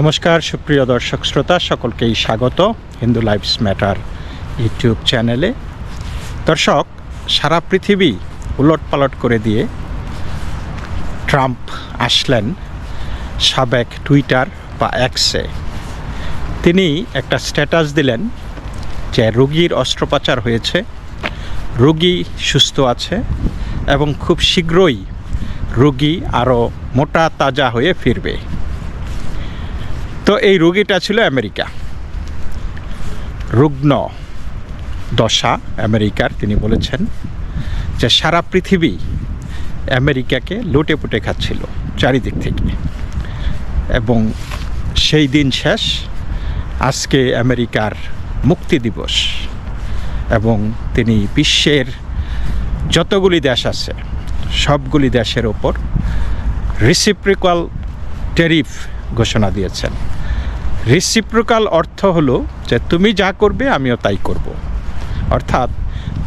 নমস্কার, সুপ্রিয় দর্শক শ্রোতা, সকলকেই স্বাগত হিন্দু লাইফস ম্যাটার ইউটিউব চ্যানেলে। দর্শক, সারা পৃথিবী উলট পালট করে দিয়ে ট্রাম্প আসলেন সাবেক টুইটার বা অ্যাক্সে তিনি একটা স্ট্যাটাস দিলেন যে রোগীর অস্ত্রোপচার হয়েছে, রোগী সুস্থ আছে এবং খুব শীঘ্রই রোগী আরও মোটা, তাজা হয়ে ফিরবে। তো এই রোগীটা ছিল আমেরিকা। রুগ্ন দশা আমেরিকার, তিনি বলেছেন যে সারা পৃথিবী আমেরিকাকে লুটে পুটে খাচ্ছিল চারিদিক থেকে। এবং সেই দিন শেষ, আজকে আমেরিকার মুক্তি দিবস। এবং তিনি বিশ্বের যতগুলি দেশ আছে, সবগুলি দেশের ওপর রিসিপ্রিক্যাল টেরিফ ঘোষণা দিয়েছেন। রিসিপ্রিক্যাল অর্থ হলো যে তুমি যা করবে আমিও তাই করব অর্থাৎ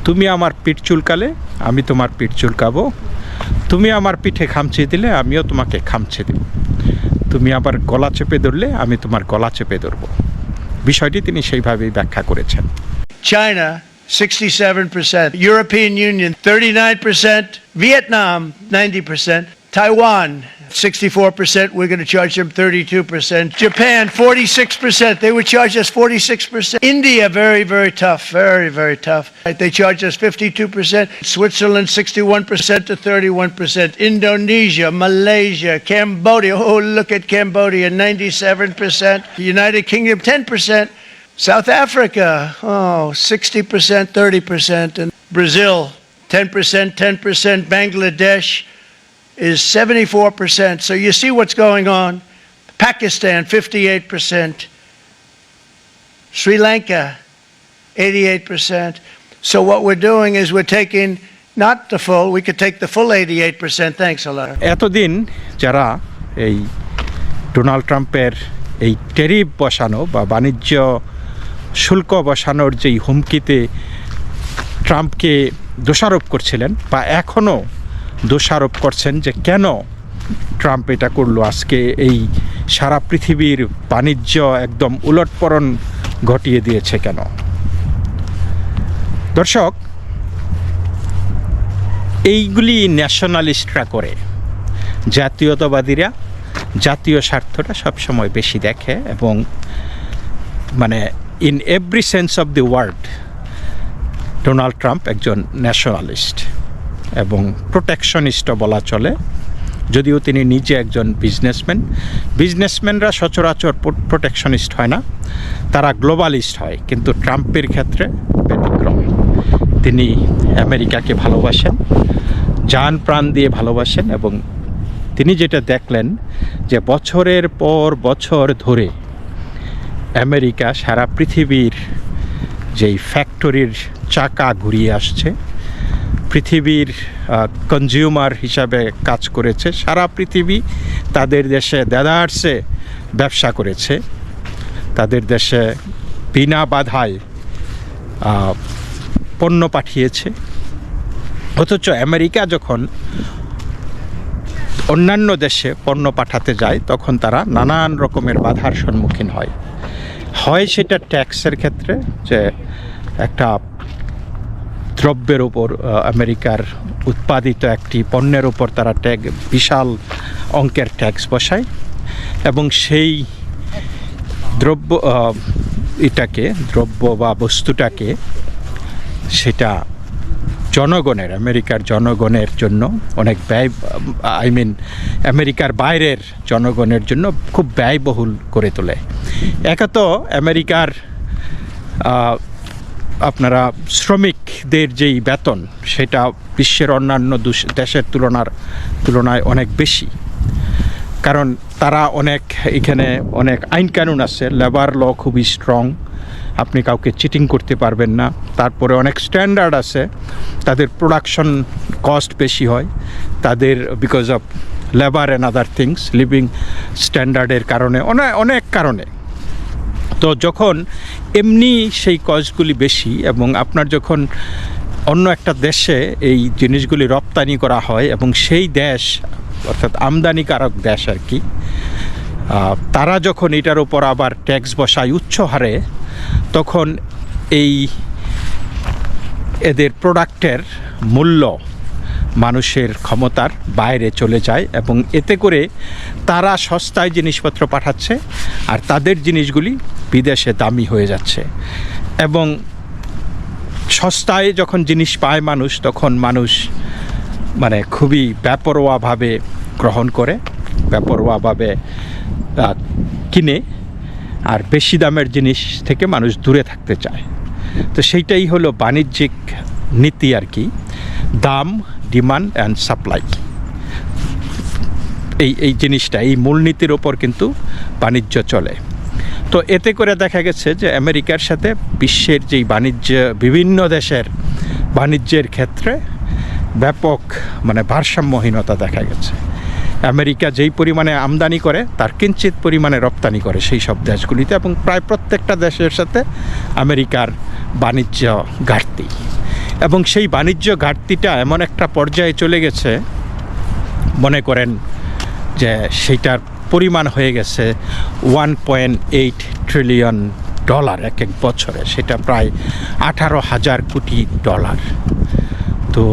তুমি আমার পিঠ চুলকালে আমি তোমার পিঠ চুলকাবো তুমি আমার পিঠে খামচে দিলে আমিও তোমাকে খামচে দেব তুমি আবার গলা চেপে ধরলে আমি তোমার গলা চেপে ধরব বিষয়টি তিনি সেইভাবেই ব্যাখ্যা করেছেন China, 67%. European Union, 39%. Vietnam, 90%. Taiwan, 64%. We're going to charge them 32%. Japan, 46%. They would charge us 46%. India, very, very tough. Very, very tough. They charge us 52%. Switzerland, 61% to 31%. Indonesia, Malaysia, Cambodia. Oh, look at Cambodia, 97%. United Kingdom, 10%. South Africa, oh, 60%, 30%. And Brazil, 10%, 10%. Bangladesh is 74%. So you see what's going on. Pakistan, 58%. Sri Lanka, 88%. So what we're doing is we're taking not the full, we could take the full 88%. Thanks a lot. এতদিন যারা এই Donald ট্রাম্পের এই tariff বসানো বা বাণিজ্য শুল্ক বসানোর যেই হুমকিতে ট্রাম্পকে দোষারোপ করছিলেন বা এখনও দোষারোপ করছেন যে কেন ট্রাম্প এটা করল? আজকে এই সারা পৃথিবীর বাণিজ্য একদম উলটপরণ ঘটিয়ে দিয়েছে কেন? দর্শক, এইগুলি ন্যাশনালিস্টরা করে। জাতীয়তাবাদীরা জাতীয় স্বার্থটা সবসময় বেশি দেখে এবং মানে in every sense of the world Donald Trump একজন ন্যাশনালিস্ট এবং প্রোটেকশনিস্টও বলা চলে। যদিও তিনি নিজে একজন বিজনেসম্যান বিজনেসম্যানরা সচরাচর প্রোটেকশনিস্ট হয় না। তারা গ্লোবালিস্ট হয়, কিন্তু ট্রাম্পের ক্ষেত্রে ব্যতিক্রম। তিনি আমেরিকাকে ভালোবাসেন যান প্রাণ দিয়ে ভালোবাসেন এবং তিনি যেটা দেখলেন যে বছরের পর বছর ধরে আমেরিকা সারা পৃথিবীর যেই ফ্যাক্টরির চাকা ঘুরিয়ে আসছে পৃথিবীর কনজিউমার হিসাবে কাজ করেছে। সারা পৃথিবী তাদের দেশে দেদার্সে ব্যবসা করেছে। তাদের দেশে বিনা বাধায় পণ্য পাঠিয়েছে। অথচ আমেরিকা যখন অন্যান্য দেশে পণ্য পাঠাতে যায়, তখন তারা নানান রকমের বাধার সম্মুখীন হয়। হয় সেটা ট্যাক্সের ক্ষেত্রে, যে একটা দ্রব্যের ওপর আমেরিকার উৎপাদিত একটি পণ্যের ওপর তারা ট্যাগ বিশাল অঙ্কের ট্যাক্স বসায় এবং সেই দ্রব্য এটাকে, দ্রব্য বা বস্তুটাকে সেটা জনগণের, আমেরিকার জনগণের জন্য অনেক ব্যয়, আই মিন আমেরিকার বাইরের জনগণের জন্য খুব ব্যয়বহুল করে তোলে। একে তো আমেরিকার আপনারা শ্রমিকদের যেই বেতন, সেটা বিশ্বের অন্যান্য দেশের তুলনার তুলনায় অনেক বেশি। কারণ তারা অনেক, এখানে অনেক আইন কানুন আছে লেবার ল খুবই স্ট্রং আপনি কাউকে চিটিং করতে পারবেন না। তারপরে অনেক স্ট্যান্ডার্ড আছে, তাদের প্রোডাকশন কস্ট বেশি হয়, তাদের because of labour and other things living স্ট্যান্ডার্ডের কারণে অনেক অনেক কারণে। তো যখন এমনি সেই কস্টগুলি বেশি এবং আপনার যখন অন্য একটা দেশে এই জিনিসগুলি রপ্তানি করা হয় এবং সেই দেশ, অর্থাৎ আমদানিকারক দেশ আর কি তারা যখন এটার উপর আবার ট্যাক্স বসায় উচ্চ হারে, তখন এই এদের প্রোডাক্টের মূল্য মানুষের ক্ষমতার বাইরে চলে যায় এবং এতে করে তারা সস্তায় জিনিসপত্র পাঠাচ্ছে আর তাদের জিনিসগুলি বিদেশে দামি হয়ে যাচ্ছে। এবং সস্তায় যখন জিনিস পায় মানুষ, তখন মানুষ মানে খুবই ব্যাপরোয়াভাবে গ্রহণ করে, ব্যাপরোয়াভাবে কিনে আর বেশি দামের জিনিস থেকে মানুষ দূরে থাকতে চায়। তো সেইটাই হলো বাণিজ্যিক নীতি আর কি। দাম ডিমান্ড অ্যান্ড সাপ্লাই। এই এই জিনিসটা, এই মূলনীতির ওপর কিন্তু বাণিজ্য চলে। তো এতে করে দেখা গেছে যে আমেরিকার সাথে বিশ্বের যেই বাণিজ্য, বিভিন্ন দেশের বাণিজ্যের ক্ষেত্রে ব্যাপক মানে ভারসাম্যহীনতা দেখা গেছে। আমেরিকা যেই পরিমাণে আমদানি করে, তার কিঞ্চিত পরিমাণে রপ্তানি করে সেই সব দেশগুলিতে এবং প্রায় প্রত্যেকটা দেশের সাথে আমেরিকার বাণিজ্য ঘাটতি। এবং সেই বাণিজ্য ঘাটতিটা এমন একটা পর্যায়ে চলে গেছে, মনে করেন যে সেইটার পরিমাণ হয়ে গেছে one point eight trillion dollar এক এক বছরে, সেটা প্রায় আঠারো হাজার কোটি ডলার তো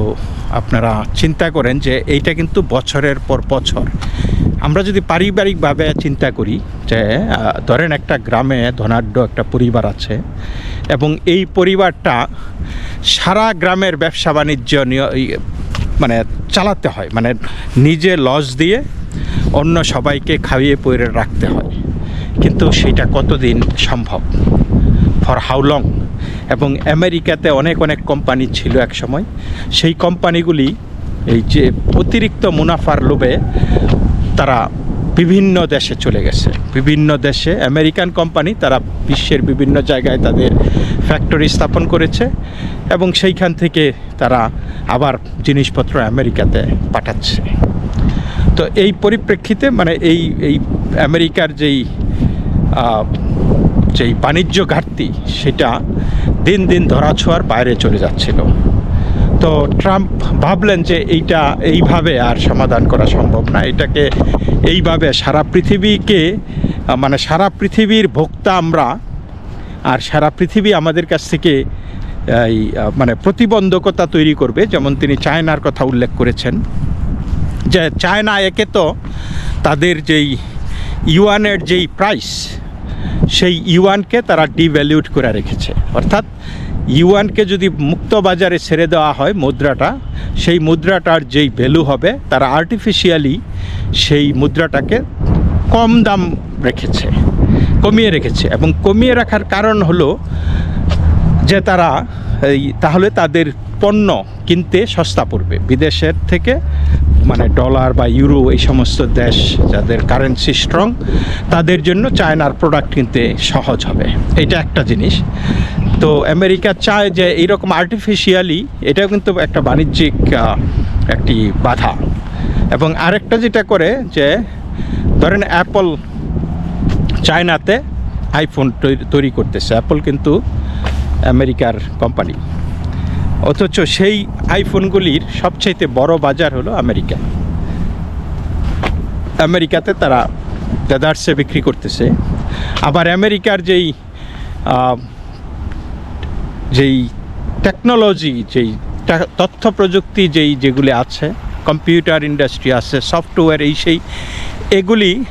আপনারা চিন্তা করেন যে এইটা কিন্তু বছরের পর বছর। আমরা যদি পারিবারিকভাবে চিন্তা করি যে ধরেন একটা গ্রামে ধনাঢ্য একটা পরিবার আছে এবং এই পরিবারটা সারা গ্রামের ব্যবসা বাণিজ্য মানে চালাতে হয়। মানে নিজে লস দিয়ে অন্য সবাইকে খাইয়ে পরে রাখতে হয়। কিন্তু সেটা কতদিন সম্ভব? ফর হাউ লং এবং আমেরিকাতে অনেক অনেক কোম্পানি ছিল এক সময়। সেই কোম্পানিগুলি এই যে অতিরিক্ত মুনাফার লোভে তারা বিভিন্ন দেশে চলে গেছে। বিভিন্ন দেশে আমেরিকান কোম্পানি তারা বিশ্বের বিভিন্ন জায়গায় তাদের ফ্যাক্টরি স্থাপন করেছে এবং সেইখান থেকে তারা আবার জিনিসপত্র আমেরিকাতে পাঠাচ্ছে। তো এই পরিপ্রেক্ষিতে মানে এই এই আমেরিকার যেই যেই বাণিজ্য ঘাটতি, সেটা দিন দিন ধরাছোঁয়ার বাইরে চলে যাচ্ছিল। তো ট্রাম্প ভাবলেন যে এইটা এইভাবে আর সমাধান করা সম্ভব না। এটাকে এইভাবে সারা পৃথিবীকে মানে সারা পৃথিবীর ভোক্তা আমরা আর সারা পৃথিবী আমাদের কাছ থেকে এই মানে প্রতিবন্ধকতা তৈরি করবে, যেমন তিনি চায়নার কথা উল্লেখ করেছেন। যে চায়না একে তো তাদের যেই ইউয়ানের যেই প্রাইস, সেই ইউয়ানকে তারা ডিভ্যালিউট করে রেখেছে। অর্থাৎ ইউয়ানকে যদি মুক্ত বাজারে ছেড়ে দেওয়া হয় মুদ্রাটা, সেই মুদ্রাটার যেই ভ্যালু হবে, তারা আর্টিফিশিয়ালি সেই মুদ্রাটাকে কম দাম রেখেছে, কমিয়ে রেখেছে। এবং কমিয়ে রাখার কারণ হলো যে তারা এই, তাহলে তাদের পণ্য কিনতে সস্তা পড়বে। বিদেশের থেকে মানে ডলার বা ইউরো এই সমস্ত দেশ যাদের কারেন্সি স্ট্রং তাদের জন্য চায়নার প্রোডাক্ট কিনতে সহজ হবে। এটা একটা জিনিস। তো আমেরিকা চায় যে এইরকম আর্টিফিশিয়ালি এটাও কিন্তু একটা বাণিজ্যিক একটি বাধা। এবং আরেকটা যেটা করে যে ধরেন অ্যাপল চায়নাতে আইফোন তৈরি- করতেছে। অ্যাপল কিন্তু আমেরিকার কোম্পানি অথচ সেই আইফোনগুলির সবচাইতে বড় বাজার হলো আমেরিকা। আমেরিকাতে তারা দেদার্সে বিক্রি করতেছে। আবার আমেরিকার যেই যেই টেকনোলজি যেই তথ্য প্রযুক্তি যেই যেগুলি আছে কম্পিউটার ইন্ডাস্ট্রি আছে সফটওয়্যার এই সেই, এগুলি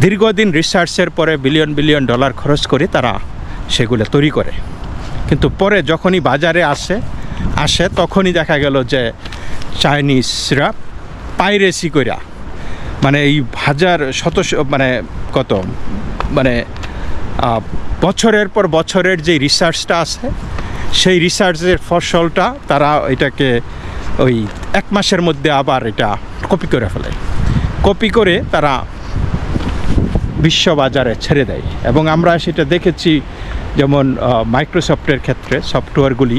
দীর্ঘদিন রিসার্চের পরে বিলিয়ন বিলিয়ন ডলার খরচ করে তারা সেগুলো তৈরি করে। কিন্তু পরে যখনই বাজারে আসে আসে তখনই দেখা গেল যে চাইনিজরা পাইরেসি কইরা মানে এই হাজার শত মানে কত মানে বছরের পর বছরের যে রিসার্চটা আছে সেই রিসার্চের ফসলটা তারা এটাকে ওই এক মাসের মধ্যে আবার এটা কপি করে ফেলে। কপি করে তারা বিশ্ববাজারে ছেড়ে দেয় এবং আমরা সেটা দেখেছি যেমন মাইক্রোসফটের ক্ষেত্রে সফটওয়্যারগুলি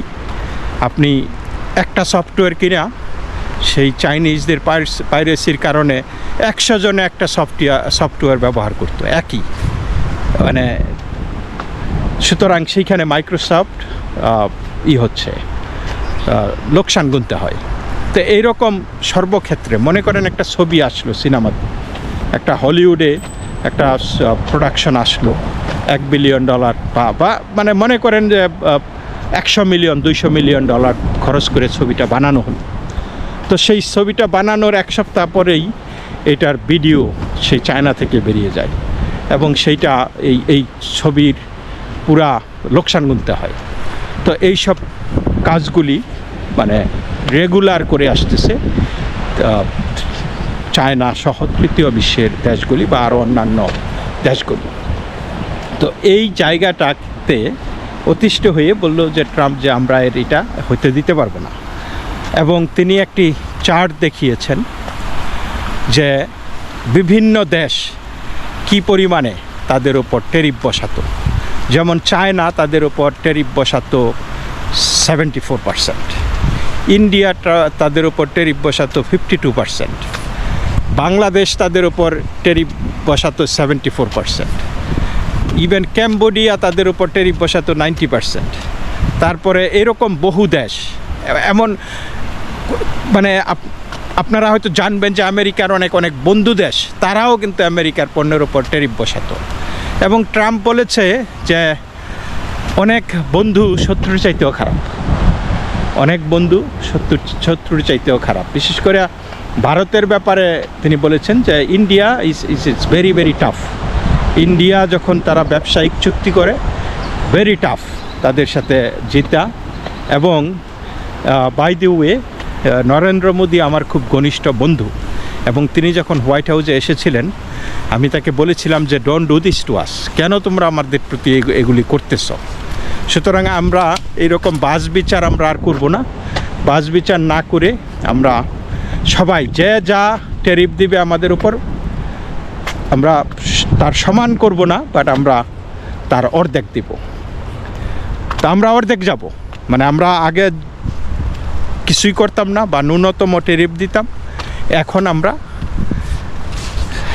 আপনি একটা সফটওয়্যার কিনা, সেই চাইনিজদের পাইরেসির কারণে একশো জনে একটা সফটওয়্যার সফটওয়্যার ব্যবহার করতো, একই। মানে সুতরাং সেইখানে মাইক্রোসফট ই হচ্ছে লোকসান গুনতে হয়। তো এইরকম সর্বক্ষেত্রে মনে করেন একটা ছবি আসলো সিনেমাতে একটা হলিউডে একটা প্রোডাকশন আসলো, এক বিলিয়ন ডলার বা মানে মনে করেন যে একশো মিলিয়ন দুইশো মিলিয়ন ডলার খরচ করে ছবিটা বানানো হলো। তো সেই ছবিটা বানানোর এক সপ্তাহ পরেই এটার ভিডিও সেই চায়না থেকে বেরিয়ে যায় এবং সেইটা এই এই ছবির পুরা লোকসান গুনতে হয়। তো এই সব কাজগুলি মানে রেগুলার করে আসতেছে চায়না সহ তৃতীয় বিশ্বের দেশগুলি বা আরও অন্যান্য দেশগুলি। তো এই জায়গাটাতে অতিষ্ঠ হয়ে বলল যে ট্রাম্প যে আমরা এর এটা হইতে দিতে পারব না। এবং তিনি একটি চার্ট দেখিয়েছেন যে বিভিন্ন দেশ কি পরিমাণে তাদের ওপর টেরিফ বসাতো। যেমন চায়না তাদের ওপর টেরিফ বসাতো সেভেন্টি ফোর পার্সেন্ট ইন্ডিয়া তাদের ওপর টেরিফ বসাতো ফিফটি টু পার্সেন্ট বাংলাদেশ তাদের ওপর tariff বসাতো seventy four percent even Cambodia তাদের উপর টেরিফ বসাতো নাইনটি পার্সেন্ট তারপরে এরকম বহু দেশ, এমন মানে আপ- আপনারা হয়তো জানবেন যে আমেরিকার অনেক অনেক বন্ধু দেশ, তারাও কিন্তু আমেরিকার পণ্যের উপর টেরিফ বসাতো এবং ট্রাম্প বলেছে যে অনেক বন্ধু শত্রুর চাইতেও খারাপ। অনেক বন্ধু শত্রু শত্রুর চাইতেও খারাপ। বিশেষ করে ভারতের ব্যাপারে তিনি বলেছেন যে India is is it's very very tough India যখন তারা ব্যবসায়িক চুক্তি করে ভেরি টাফ তাদের সাথে জিতা এবং by the way Narendra Modi আমার খুব ঘনিষ্ঠ বন্ধু। এবং তিনি যখন হোয়াইট হাউসে এসেছিলেন, আমি তাকে বলেছিলাম যে don't do this to us কেন তোমরা আমাদের প্রতি এগু- এগুলি করতেছ? সুতরাং আমরা এইরকম বাস বিচার আমরা আর করব না। বাস বিচার না করে আমরা সবাই যে যা টেরিফ দিবে আমাদের উপর, আমরা তার সমান করব না বাট আমরা তার অর্ধেক দিব। তা আমরা অর্ধেক যাব। মানে আমরা আগে কিছুই করতাম না, বা ন্যূনতম টেরিফ দিতাম। এখন আমরা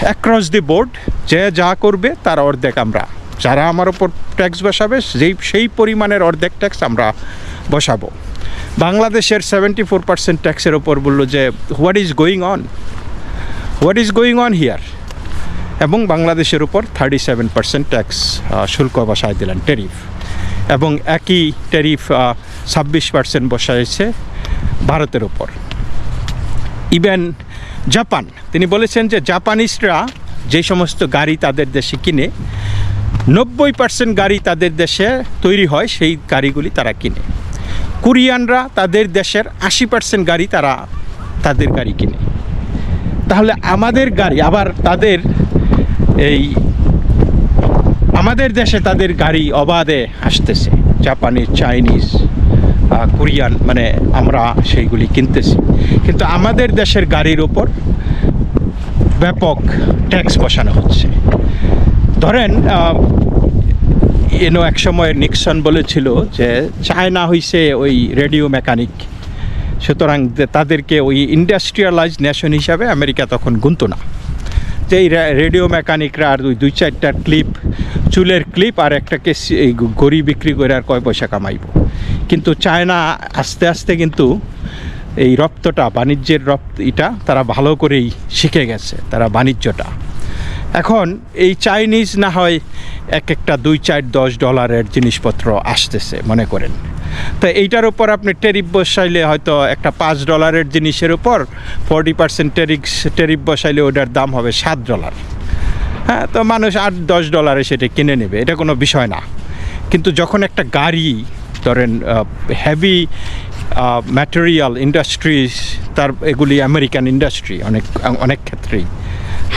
অ্যাক্রস দি বোর্ড যে যা করবে তার অর্ধেক আমরা। যারা আমার ওপর ট্যাক্স বসাবে, যেই, সেই পরিমাণের অর্ধেক ট্যাক্স আমরা বসাবো। বাংলাদেশের সেভেন্টি ফোর পার্সেন্ট ট্যাক্সের ওপর বলল যে what is going on what is going on here এবং বাংলাদেশের উপর থার্টি সেভেন পার্সেন্ট ট্যাক্স শুল্ক বসায় দিলেন টেরিফ এবং একই টেরিফ ছাব্বিশ পার্সেন্ট বসাইছে ভারতের উপর। Even Japan. তিনি বলেছেন যে জাপানিজরা যে সমস্ত গাড়ি তাদের দেশে কিনে, নব্বই পার্সেন্ট গাড়ি তাদের দেশে তৈরি হয়, সেই গাড়িগুলি তারা কিনে। কোরিয়ানরা তাদের দেশের আশি পার্সেন্ট গাড়ি তারা তাদের গাড়ি কিনে। তাহলে আমাদের গাড়ি, আবার তাদের এই আমাদের দেশে তাদের গাড়ি অবাধে আসতেছে। জাপানিজ, চাইনিজ কোরিয়ান মানে আমরা সেইগুলি কিনতেছি। কিন্তু আমাদের দেশের গাড়ির ওপর ব্যাপক ট্যাক্স বসানো হচ্ছে। ধরেন এনো এক সময় নিক্সন বলেছিল যে, চায়না হইছে ওই রেডিও মেকানিক। সুতরাং তাদেরকে ওই ইন্ডাস্ট্রিয়ালাইজ নেশন হিসাবে আমেরিকা তখন গুনতো না। যে এই রেডিও মেকানিকরা আর দুই চারটা ক্লিপ, চুলের ক্লিপ আর একটাকে গড়ি বিক্রি করে আর কয় পয়সা কামাইব। কিন্তু চায়না আস্তে আস্তে কিন্তু এই রপ্তটা, বাণিজ্যের রপ্ত এটা তারা ভালো করেই শিখে গেছে, তারা বাণিজ্যটা। এখন এই চাইনিজ না হয় এক একটা দুই চার দশ ডলারের জিনিসপত্র আসতেছে, মনে করেন। তো এইটার উপর আপনি টেরিফ বসাইলে হয়তো একটা পাঁচ ডলারের জিনিসের উপর ফর্টি পার্সেন্ট টেরিক্স টেরিফ বসাইলে ওটার দাম হবে সাত ডলার। হ্যাঁ তো মানুষ আট দশ ডলারে সেটা কিনে নেবে, এটা কোনো বিষয় না। কিন্তু যখন একটা গাড়ি ধরেন হেভি ম্যাটেরিয়াল ইন্ডাস্ট্রিজ তার এগুলি আমেরিকান ইন্ডাস্ট্রি অনেক অনেক ক্ষেত্রেই।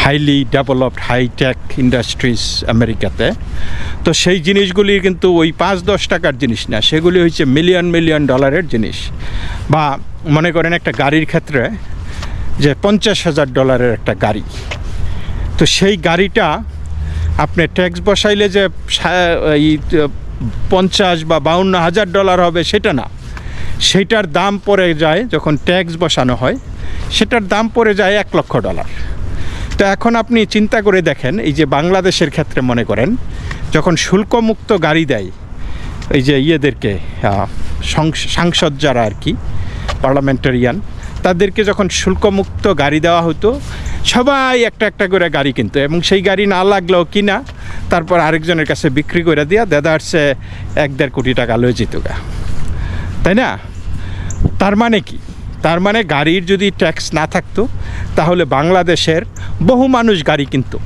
হাইলি ডেভেলপড হাইটেক ইন্ডাস্ট্রিজ আমেরিকাতে তো সেই জিনিসগুলি কিন্তু ওই পাঁচ দশ টাকার জিনিস না, সেগুলি হচ্ছে মিলিয়ন মিলিয়ন ডলারের জিনিস। বা মনে করেন একটা গাড়ির ক্ষেত্রে যে পঞ্চাশ হাজার ডলারের একটা গাড়ি। তো সেই গাড়িটা আপনি ট্যাক্স বসাইলে যে পঞ্চাশ বা বাউন্ন হাজার ডলার হবে, সেটা না। সেটার দাম পড়ে যায় যখন ট্যাক্স বসানো হয়, সেটার দাম পড়ে যায় এক লক্ষ ডলার। তো এখন আপনি চিন্তা করে দেখেন, এই যে বাংলাদেশের ক্ষেত্রে মনে করেন, যখন শুল্কমুক্ত গাড়ি দেয়, এই যে ইয়েদেরকে সাংসদ যারা আর কি, পার্লামেন্টারিয়ান, তাদেরকে যখন শুল্কমুক্ত গাড়ি দেওয়া হতো, সবাই একটা একটা করে গাড়ি কিনতো এবং সেই গাড়ি না লাগলেও কিনা তারপর আরেকজনের কাছে বিক্রি করে দিয়া দেদারসে এক দেড় কোটি টাকা লয়ে যেত গা তাই না? তার মানে কি? তার মানে গাড়ির যদি ট্যাক্স না থাকতো, তাহলে বাংলাদেশের বহু মানুষ গাড়ি কিনতো।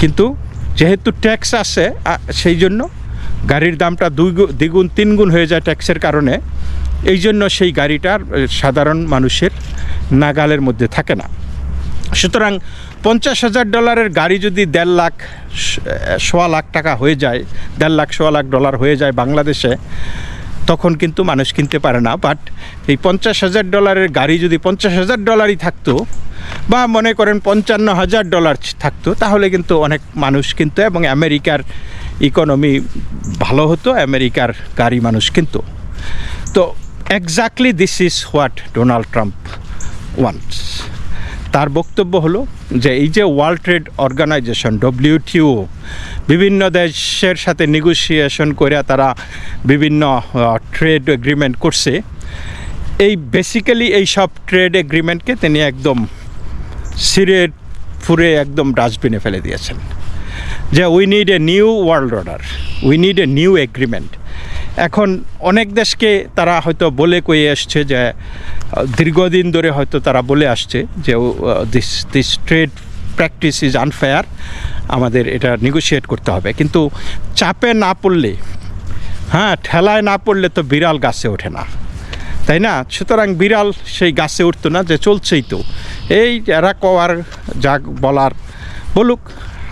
কিন্তু যেহেতু ট্যাক্স আছে সেই জন্য গাড়ির দামটা দুই দ্বিগুণ তিনগুণ হয়ে যায় ট্যাক্সের কারণে, এই জন্য সেই গাড়িটার সাধারণ মানুষের নাগালের মধ্যে থাকে না। সুতরাং পঞ্চাশ হাজার ডলারের গাড়ি যদি দেড় লাখ, সোয়া লাখ টাকা হয়ে যায়, দেড় লাখ, সোয়া লাখ ডলার হয়ে যায় বাংলাদেশে, তখন কিন্তু মানুষ কিনতে পারে না। বাট এই পঞ্চাশ হাজার ডলারের গাড়ি যদি পঞ্চাশ হাজার ডলারই থাকতো, বা মনে করেন পঞ্চান্ন হাজার ডলার থাকতো, তাহলে কিন্তু অনেক মানুষ কিনতো এবং আমেরিকার ইকোনমি ভালো হতো, আমেরিকার গাড়ি মানুষ কিনতো। তো exactly this is what Donald Trump wants তার বক্তব্য হলো যে এই যে ওয়ার্ল্ড ট্রেড অর্গানাইজেশন ডব্লিউটিও বিভিন্ন দেশের সাথে নেগোসিয়েশন করে তারা বিভিন্ন ট্রেড এগ্রিমেন্ট করছে। এই বেসিক্যালি এই সব ট্রেড এগ্রিমেন্টকে তিনি একদম সিরে ফুরে একদম ডাস্টবিনে ফেলে দিয়েছেন। যে we need a new world order we need a new agreement এখন অনেক দেশকে তারা হয়তো বলে কয়ে আসছে যে দীর্ঘদিন ধরে হয়তো তারা বলে আসছে যে this this trade practice is unfair আমাদের এটা নেগোশিয়েট করতে হবে। কিন্তু চাপে না পড়লে হ্যাঁ ঠেলায় না পড়লে তো বিড়াল গাছে ওঠে না। তাই না? সুতরাং বিড়াল সেই গাছে উঠতো না, যে চলছেই তো। এই এরা কওয়ার যা বলার, বলুক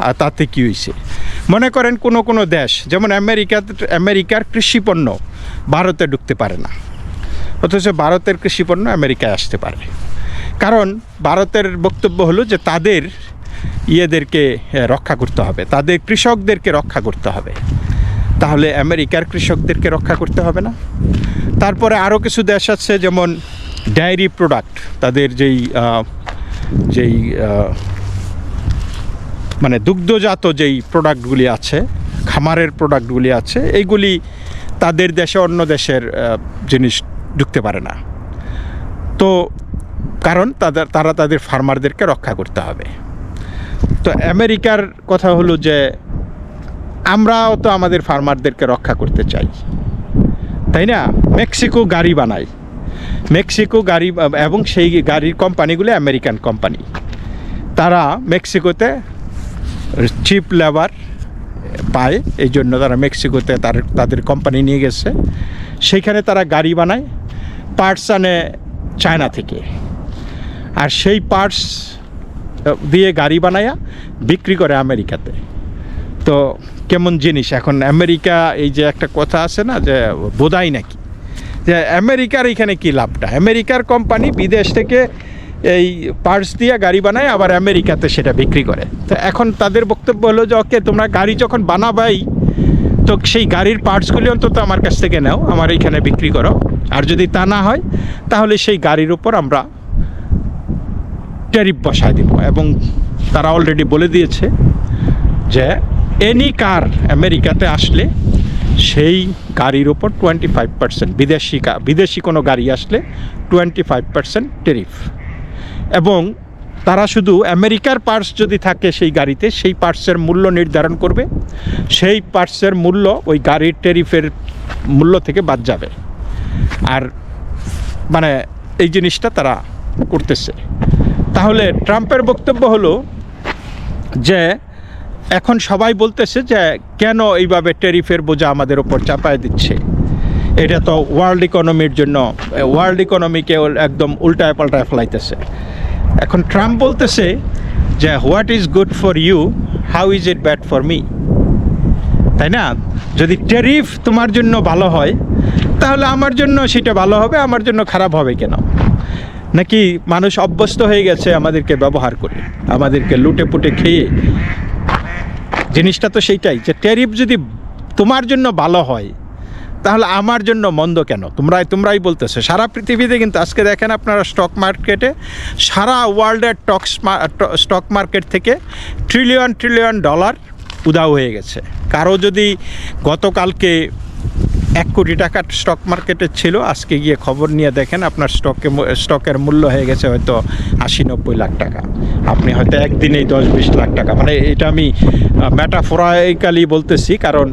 আর তাতে কী হয়েছে মনে করেন কোনো কোনো দেশ, যেমন আমেরিকা আমেরিকার কৃষিপণ্য ভারতে ঢুকতে পারে না। অথচ ভারতের কৃষিপণ্য আমেরিকায় আসতে পারে। কারণ ভারতের বক্তব্য হলো যে তাদের ইয়েদেরকে রক্ষা করতে হবে, তাদের কৃষকদেরকে রক্ষা করতে হবে। তাহলে আমেরিকার কৃষকদেরকে রক্ষা করতে হবে না। তারপরে আরও কিছু দেশ আছে, যেমন ডায়েরি প্রোডাক্ট তাদের যেই যেই মানে দুগ্ধজাত যেই প্রোডাক্টগুলি আছে, খামারের প্রোডাক্টগুলি আছে, এইগুলি তাদের দেশে অন্য দেশের জিনিস ঢুকতে পারে না। তো কারণ তাদের, তারা তাদের ফার্মারদেরকে রক্ষা করতে হবে। তো আমেরিকার কথা হলো যে, আমরাও তো আমাদের ফার্মারদেরকে রক্ষা করতে চাই। তাই না? মেক্সিকো গাড়ি বানায়। মেক্সিকো গাড়ি, এবং সেই গাড়ির কোম্পানিগুলো আমেরিকান কোম্পানি তারা মেক্সিকোতে চিপ লেবার পায় এই জন্য তারা মেক্সিকোতে তার, তাদের কোম্পানি নিয়ে গেছে। সেইখানে তারা গাড়ি বানায় পার্টস আনে চায়না থেকে। আর সেই পার্টস দিয়ে গাড়ি বানায়া বিক্রি করে আমেরিকাতে। তো কেমন জিনিস? এখন আমেরিকা, এই যে একটা কথা আছে না, যে বোধাই নাকি? যে আমেরিকার এখানে কি লাভটা? আমেরিকার কোম্পানি বিদেশ থেকে এই পার্টস দিয়ে গাড়ি বানায়, আবার আমেরিকাতে সেটা বিক্রি করে। তো এখন তাদের বক্তব্য হলো যে, ওকে, তোমরা গাড়ি যখন বানাবাই, তো সেই গাড়ির পার্টসগুলি অন্তত আমার কাছ থেকে নাও, আমার এইখানে বিক্রি করো। আর যদি তা না হয়, তাহলে সেই গাড়ির উপর আমরা ট্যারিফ বসায় দিব। এবং তারা অলরেডি বলে দিয়েছে যে এনি কার আমেরিকাতে আসলে সেই গাড়ির ওপর টোয়েন্টি ফাইভ পার্সেন্ট বিদেশি বিদেশি কোনো গাড়ি আসলে টোয়েন্টি ফাইভ পার্সেন্ট টেরিফ এবং তারা শুধু আমেরিকার পার্টস যদি থাকে সেই গাড়িতে, সেই পার্টসের মূল্য নির্ধারণ করবে। সেই পার্টসের মূল্য ওই গাড়ির টেরিফের মূল্য থেকে বাদ যাবে। আর মানে এই জিনিসটা তারা করতেছে। তাহলে ট্রাম্পের বক্তব্য হলো যে, এখন সবাই বলতেছে যে, কেন এইভাবে টেরিফের বোঝা আমাদের ওপর চাপায় দিচ্ছে? এটা তো ওয়ার্ল্ড ইকোনমির জন্য ওয়ার্ল্ড ইকোনমিকে একদম উল্টায় পাল্টায় ফেলাইতেছে। এখন ট্রাম্প বলতেছে যে what is good for you how is it bad for me তাই না? যদি টেরিফ তোমার জন্য ভালো হয়, তাহলে আমার জন্য সেটা ভালো হবে, আমার জন্য খারাপ হবে কেন? নাকি মানুষ অভ্যস্ত হয়ে গেছে আমাদেরকে ব্যবহার করে, আমাদেরকে লুটে পুটে খেয়ে? জিনিসটা তো সেইটাই, যে ট্যারিফ যদি তোমার জন্য ভালো হয় তাহলে আমার জন্য মন্দ কেন? তোমরাই তোমরাই বলতেছে। সারা পৃথিবীতে কিন্তু আজকে দেখেন আপনারা স্টক মার্কেটে সারা ওয়ার্ল্ডের টক স্টক মার্কেট থেকে ট্রিলিয়ন ট্রিলিয়ন ডলার উদাও হয়ে গেছে। কারও যদি গতকালকে এক কোটি টাকার স্টক মার্কেটে ছিল। আজকে গিয়ে খবর নিয়ে দেখেন আপনার স্টকে স্টকের মূল্য হয়ে গেছে হয়তো আশি নব্বই লাখ টাকা। আপনি হয়তো একদিনেই দশ বিশ লাখ টাকা। মানে এটা আমি ম্যাটাফোরাইকালি বলতেছি কারণ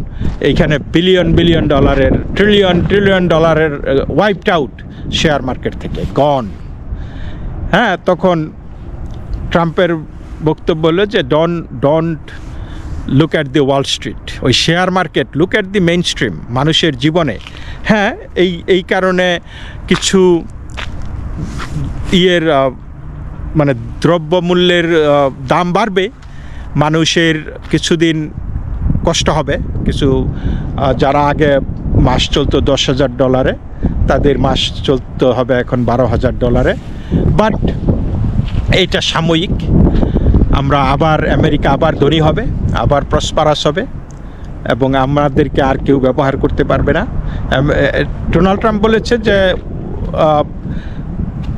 এইখানে বিলিয়ন বিলিয়ন ডলারের ট্রিলিয়ন ট্রিলিয়ন ডলারের ওয়াইপড আউট শেয়ার মার্কেট থেকে গন হ্যাঁ তখন ট্রাম্পের বক্তব্য হলো যে don don't look at the Wall Street ওই share market look at the main stream মানুষের জীবনে। হ্যাঁ এই এই কারণে কিছু ইয়ের মানে দ্রব্যমূল্যের দাম বাড়বে, মানুষের কিছুদিন কষ্ট হবে। কিছু যারা আগে মাস চলতো দশ হাজার ডলারে, তাদের মাস চলতে হবে এখন বারো হাজার ডলারে। বাট, এইটা সাময়িক। আমরা আবার আমেরিকা আবার ধনী হবে, আবার প্রসপারাস হবে এবং আমাদেরকে আর কেউ ব্যবহার করতে পারবে না। ডোনাল্ড ট্রাম্প বলেছে যে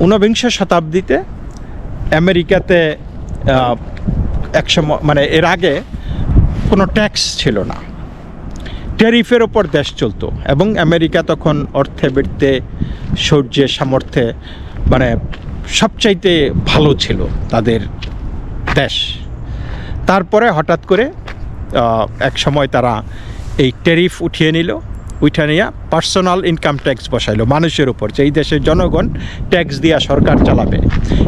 ঊনবিংশ শতাব্দীতে আমেরিকাতে একসময় মানে এর আগে কোনো ট্যাক্স ছিল না। ট্যারিফের ওপর দেশ চলতো এবং আমেরিকা তখন অর্থে বৃত্তে সৌর্যে সামর্থ্যে মানে সবচাইতে ভালো ছিল তাদের দেশ। তারপরে হঠাৎ করে এক সময় তারা এই ট্যারিফ উঠিয়ে নিল, উঠে নিয়ে পার্সোনাল ইনকাম ট্যাক্স বসাইলো মানুষের উপর, যে এই দেশের জনগণ ট্যাক্স দিয়া সরকার চালাবে।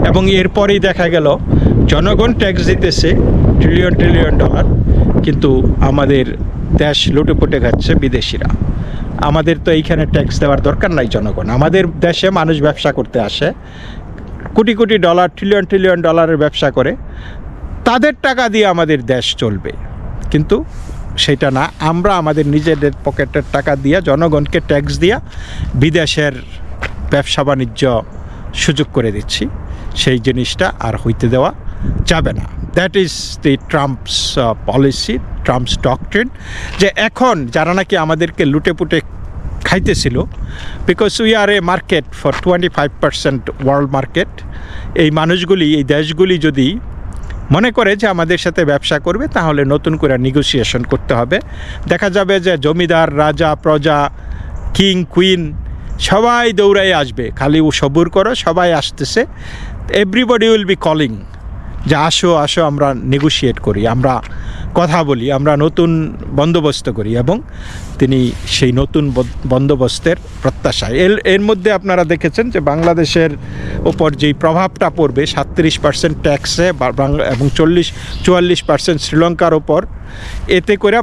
এবং এরপরেই দেখা গেল, জনগণ ট্যাক্স দিতেছে ট্রিলিয়ন ট্রিলিয়ন ডলার কিন্তু আমাদের দেশ লুটেপুটে খাচ্ছে বিদেশিরা। আমাদের তো এইখানে ট্যাক্স দেওয়ার দরকার নাই জনগণ। আমাদের দেশে মানুষ ব্যবসা করতে আসে crore crore dollar trillion trillion ডলারের ব্যবসা করে। তাদের টাকা দিয়ে আমাদের দেশ চলবে। কিন্তু সেটা না, আমরা আমাদের নিজেদের পকেটের টাকা দিয়ে, জনগণকে ট্যাক্স দিয়া বিদেশের ব্যবসা বাণিজ্য সুযোগ করে দিচ্ছি। সেই জিনিসটা আর হইতে দেওয়া যাবে না। That is the Trump's policy Trump's doctrine যে এখন যারা নাকি আমাদেরকে লুটে পুটে খাইতেছিল because we are a market for twenty five percent world market এই মানুষগুলি, এই দেশগুলি যদি মনে করে যে আমাদের সাথে ব্যবসা করবে, তাহলে নতুন করে নেগোসিয়েশন করতে হবে। দেখা যাবে যে জমিদার, রাজা, প্রজা কিং কুইন সবাই দৌড়াই আসবে। খালি ও সবুর করো, সবাই আসতেছে। এভরিবডি উইল বি কলিং যে আসো আসো, আমরা নেগোশিয়েট করি, আমরা কথা বলি, আমরা নতুন বন্দোবস্ত করি এবং তিনি সেই নতুন বন্দোবস্তের প্রত্যাশায়। এর এর মধ্যে আপনারা দেখেছেন যে বাংলাদেশের ওপর যেই প্রভাবটা পড়বে, সাতত্রিশ পার্সেন্ট ট্যাক্সে এবং চল্লিশ, চুয়াল্লিশ পার্সেন্ট শ্রীলঙ্কার ওপর, এতে করে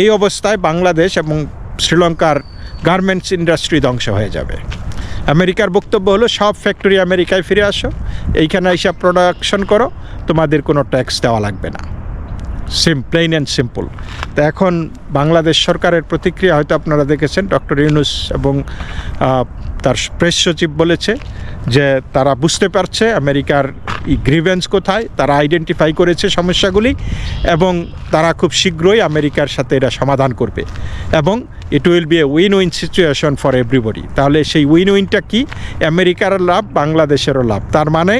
এই অবস্থায় বাংলাদেশ এবং শ্রীলঙ্কার গার্মেন্টস ইন্ডাস্ট্রি ধ্বংস হয়ে যাবে। আমেরিকার বক্তব্য হলো, সব ফ্যাক্টরি আমেরিকায় ফিরে আসো, এইখানে এসে প্রোডাকশন করো, তোমাদের কোনো ট্যাক্স দেওয়া লাগবে না। সিম প্লেন অ্যান্ড সিম্পল তো এখন বাংলাদেশ সরকারের প্রতিক্রিয়া হয়তো আপনারা দেখেছেন, ডক্টর ইউনুস এবং তার প্রেস সচিব বলেছে যে তারা বুঝতে পারছে আমেরিকার গ্রিভেন্স কোথায়, তারা আইডেন্টিফাই করেছে সমস্যাগুলি এবং তারা খুব শীঘ্রই আমেরিকার সাথে এটা সমাধান করবে এবং it will be a win win situation for everybody তাহলে সেই উইন উইনটা কি? আমেরিকার লাভ, বাংলাদেশেরও লাভ। তার মানে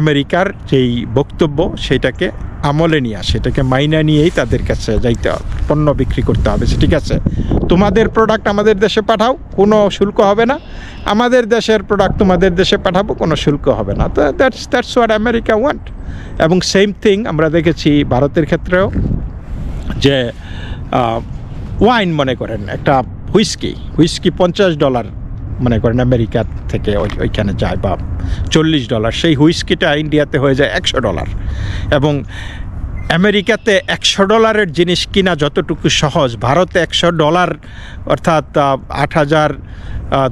আমেরিকার যেই বক্তব্য সেটাকে আমলে নিয়ে আসে, এটাকে মাইনা নিয়েই তাদের কাছে যাইতে হবে, পণ্য বিক্রি করতে হবে ঠিক আছে, তোমাদের প্রোডাক্ট আমাদের দেশে পাঠাও, কোনো শুল্ক হবে না, আমাদের দেশের প্রোডাক্ট তোমাদের দেশে পাঠাবো, কোনো শুল্ক হবে না, তো that's that's what America want এবং সেম থিং আমরা দেখেছি ভারতের ক্ষেত্রেও, যে ওয়াইন মনে করেন, একটা হুইস্কি হুইস্কি পঞ্চাশ ডলার মনে করেন আমেরিকা থেকে ওই- ওইখানে যায় বা চল্লিশ ডলার, সেই হুইস্কিটা ইন্ডিয়াতে হয়ে যায় একশো ডলার। এবং আমেরিকাতে একশো ডলারের জিনিস কিনা যতটুকু সহজ, ভারতে একশো ডলার অর্থাৎ আট হাজার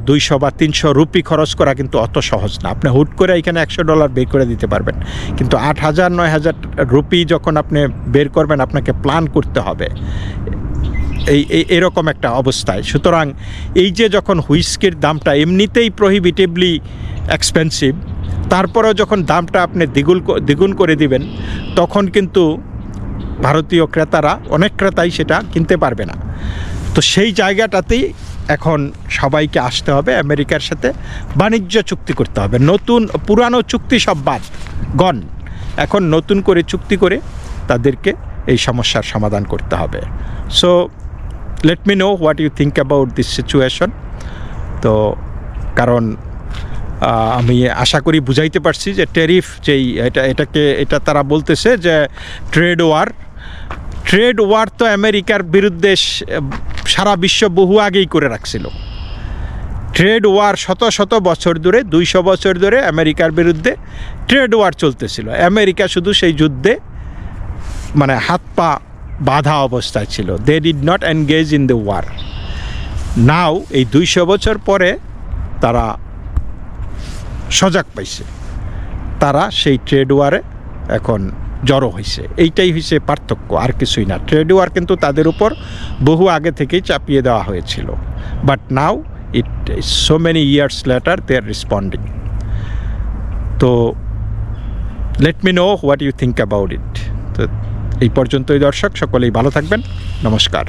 দুইশো বা তিনশো রুপি খরচ করা কিন্তু অত সহজ না। আপনি হুট করে এখানে একশো ডলার বের করে দিতে পারবেন। কিন্তু আট হাজার, নয় হাজার রুপি যখন আপনি বের করবেন, আপনাকে প্ল্যান করতে হবে। এই এরকম একটা অবস্থায়। সুতরাং এই যে যখন হুইস্কির দামটা এমনিতেই প্রহিবিটিভলি এক্সপেন্সিভ তারপরেও যখন দামটা আপনি দ্বিগুণ দ্বিগুণ করে দিবেন, তখন কিন্তু ভারতীয় ক্রেতারা, অনেক ক্রেতাই সেটা কিনতে পারবে না। তো সেই জায়গাটাতেই এখন সবাইকে আসতে হবে, আমেরিকার সাথে বাণিজ্য চুক্তি করতে হবে। নতুন, পুরানো চুক্তি সব বাদ, গন। এখন নতুন করে চুক্তি করে তাদেরকে এই সমস্যার সমাধান করতে হবে। So let me know what you think about this situation তো, কারণ আমি আশা করি বুঝাইতে পারছি যে ট্যারিফ যেই, এটা, এটাকে, এটা তারা বলতেছে যে ট্রেড ওয়ার ট্রেড ওয়ার তো আমেরিকার বিরুদ্ধে সারা বিশ্ব বহু আগেই করে রাখছিল। ট্রেড ওয়ার শত শত বছর ধরে, দুইশো বছর ধরে আমেরিকার বিরুদ্ধে ট্রেড ওয়ার চলতেছিল। আমেরিকা শুধু সেই যুদ্ধে মানে হাত পা বাধা অবস্থায় ছিল। They did not engage in the war now এই দুইশো বছর পরে তারা সজাগ পাইছে। তারা সেই ট্রেড ওয়ারে এখন জড়ো হয়েছে এইটাই হয়েছে পার্থক্য, আর কিছুই না। ট্রেড ওয়ার কিন্তু তাদের উপর বহু আগে থেকেই চাপিয়ে দেওয়া হয়েছিল। But now it so many years later they are responding তো let me know what you think about it তো এই পর্যন্তই দর্শক সকলেই ভালো থাকবেন। নমস্কার।